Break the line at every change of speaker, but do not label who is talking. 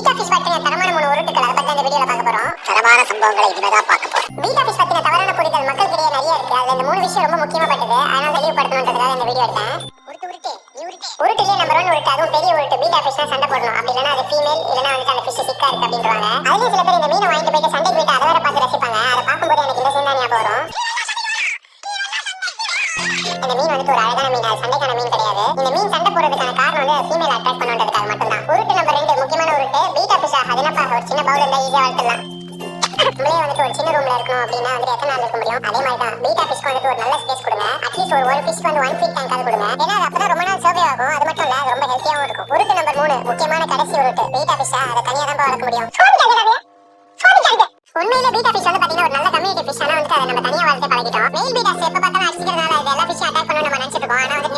Beta fish பத்தின தரமான மூணு உருட்டுகள் அதை பத்தி அந்த வீடியோல பார்க்க போறோம்.
தரமான சம்பவங்களை இனிமேதான் பார்க்க போறோம்.
பீட்டா ஃபிஷ் பத்தின தவறான புரிதல் மக்களுக்கிடையே நிறைய இருக்கு. அதுல இந்த மூணு விஷயம் ரொம்ப முக்கியமாப்பட்டது. அதனால தெளிவுபடுத்தணுன்றதுக்காக இந்த வீடியோ எடுத்தேன்.
உருட்டு உருட்டு
உருட்டுலயே நம்பர் ஒன் உருட்டு அதுவும் பெரிய உருட்டு. பீட்டா சண்டை போடணும். அப்படி இல்லைன்னா அது ஃபீமேல் அந்த ஃபிஷ் சிக்கா இருக்கு அப்படின்றாங்க அதுலயும் சில பேர் இந்த மீனை வாங்கிட்டு போயிட்டு சண்டைக்கு போயிட்டு அதை வேற பார்த்து ரசிப்பாங்க. அதை பார்க்கும்போது எனக்கு இந்த சீன் தான் ஞாபகம் வரும். இந்த மீன் வந்துட்டு ஒரு அழகான மீன். அது சண்டைக்கான மீன் கிடையாது. இந்த மீன் சண்டை போடுறதுக்கான காரணம் வந்து ஃபீமேல் அட்ராக்ட் பண்ணுன்றதுக்காக ஒரு சின்ன பவுல் இருந்தா ஈஸியா வளர்த்துடலாம். நம்மளே வந்துட்டு ஒரு சின்ன ரூம்ல இருக்கணும் அப்படின்னா வந்துட்டு எத்தனை நாள் இருக்க முடியும்? அதே மாதிரி தான் பீட்டா ஃபிஷ்க்கு வந்துட்டு ஒரு நல்ல ஸ்பேஸ் கொடுங்க. அட்லீஸ்ட் ஒரு ஒரு ஃபிஷ் வந்து ஒன் ஃபீட் டேங்காவது கொடுங்க. ஏன்னா அது அப்பதான் ரொம்ப நாள் சர்வே ஆகும். அது மட்டும் இல்ல ரொம்ப ஹெல்த்தியாவும் இருக்கும். உருட்டு நம்பர் மூணு முக்கியமான கடைசி உருட்டு. பீட்டா ஃபிஷ்ஷா அதை தனியா தான் வளர்க்க முடியும். உண்மையில பீட்டா ஃபிஷ் வந்து பாத்தீங்கன்னா ஒரு நல்ல கம்யூனிட்டி ஃபிஷ் ஆனா வந்துட்டு அதை நம்ம தனியா வளர்த்து பழகிட்டோம். மெயில் பீட்டாஸ் எப்ப பார்த்தாலும் அடிச்சுக்கிறதுனால அது எல்லா ஃபிஷ் அட்டாக் பண்ணணும் நம்ம நினைச்சிட்டு இருக்கோம். ஆனா வந்து